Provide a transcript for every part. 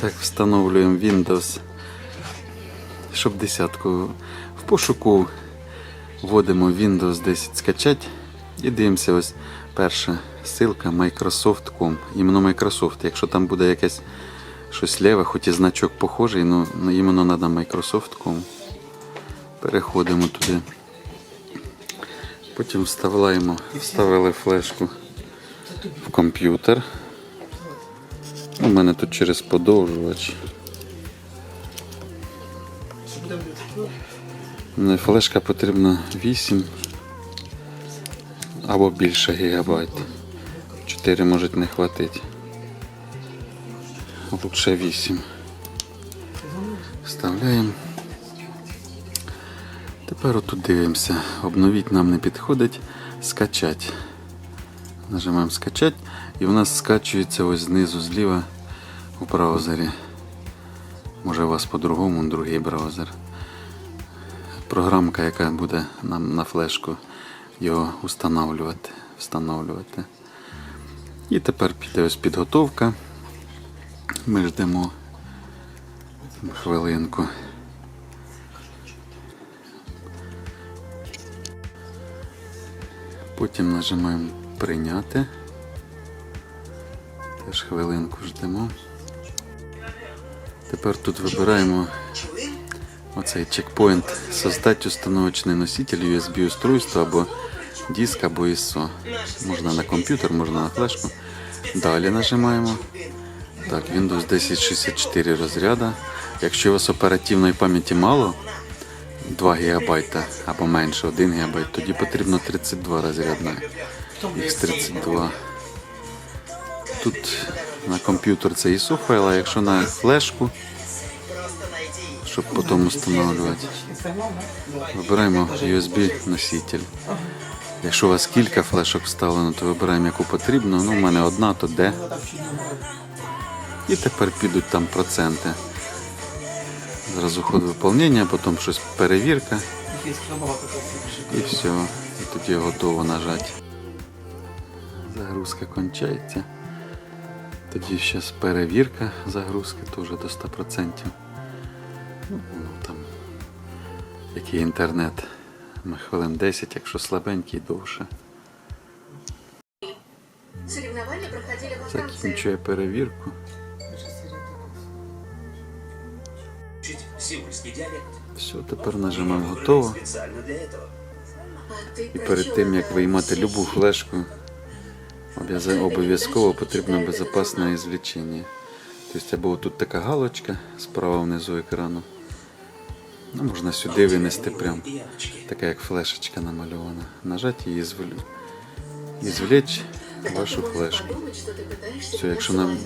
Так, встановлюємо Windows. Щоб десятку в пошуку вводимо Windows 10 скачать і дивимося ось перша ссылка Microsoft.com. Іменно Microsoft. Якщо там буде якесь щось леве, хоч і значок похожий, ну ну, іменно треба Microsoft.com. Переходимо туди. Потім вставляємо, вставили флешку в комп'ютер. У мене тут через подовжувач. Мені флешка потрібна 8 або більше гігабайт. 4 може не хватить. Лучше 8. Вставляємо. Тепер отут дивимося. Обновіть нам не підходить. Скачать. Нажимаємо скачать і в нас скачується ось знизу зліва у браузері. Може у вас по-другому другий браузер. Програмка, яка буде нам на флешку його устанавливати, встановлювати. І тепер піде ось підготовка. Ми ждемо хвилинку. Потім нажимаємо прийняти. Теж хвилинку ждемо. Тепер тут вибираємо оцей чекпоінт создать установочний носитель USB устройства або диск або ISO. Можна на комп'ютер, можна на флешку. Далі нажимаємо. Так, Windows 1064 розряда. Якщо у вас оперативної пам'яті мало, 2 ГБ або менше 1 ГБ, тоді потрібно 32 розрядна. X32. Тут на комп'ютер це ISO файл, а якщо на флешку, щоб потім встановлювати, вибираємо USB носитель. Якщо у вас кілька флешок вставлено, то вибираємо яку потрібно. Ну, у мене одна, то де. І тепер підуть там проценти. Зразу ход виповнення, потім щось перевірка. І все. І тоді готово нажати. Загрузка кончається. Тоді зараз перевірка загрузки теж до 100%. Ну, ну, там, який інтернет. На хвилин 10, якщо слабенький, довше. Закінчує перевірку. Все, тепер нажимаємо готово. І перед тим як виймати любу флешку, обов'язково потрібно безпечне ізвлечення. Тобто або тут така галочка справа внизу екрану. Ну, можна сюди винести прям, така як флешечка намальована. Нажати і звлечь, вашу флешку. Все, якщо нам.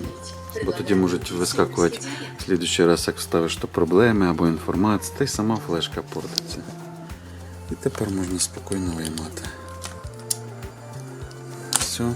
Бо тоді можуть вискакувати в слідуючий раз, як вставиш, то проблеми або інформація, та й сама флешка портиться. І тепер можна спокійно виймати. Все.